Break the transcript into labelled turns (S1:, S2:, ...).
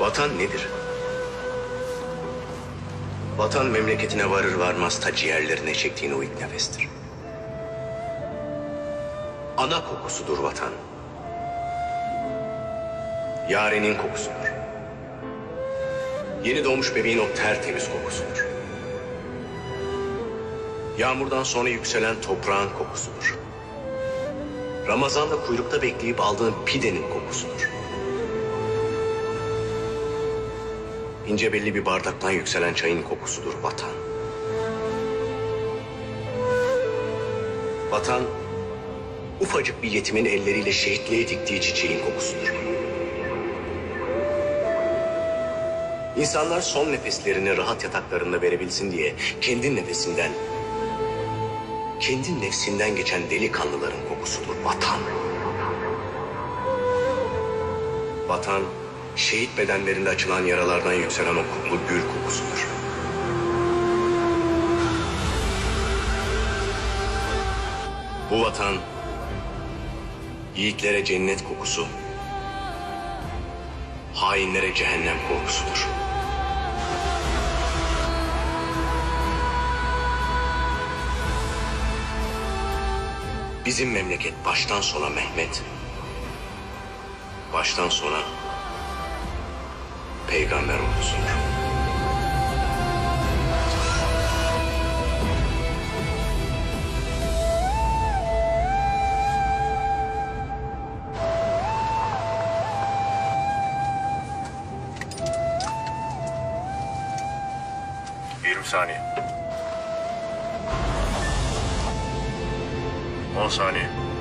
S1: Vatan nedir? Vatan memleketine varır varmaz ta ciğerlerine çektiğin o ilk nefestir. Ana kokusudur vatan. Yarenin kokusudur. Yeni doğmuş bebeğin o tertemiz kokusudur. Yağmurdan sonra yükselen toprağın kokusudur. Ramazan'da kuyrukta bekleyip aldığın pidenin kokusudur. İnce belli bir bardaktan yükselen çayın kokusudur vatan. Vatan, ufacık bir yetimin elleriyle şehitliğe diktiği çiçeğin kokusudur. İnsanlar son nefeslerini rahat yataklarında verebilsin diye kendi nefesinden, kendi nefsinden geçen delikanlıların kokusudur vatan. Vatan, şehit bedenlerinde açılan yaralardan yükselen o kutlu gül kokusudur. Bu vatan, yiğitlere cennet kokusu, hainlere cehennem korkusudur. Bizim memleket baştan sona Mehmet, baştan sona peygamber ordusudur.
S2: Saniye. On saniye.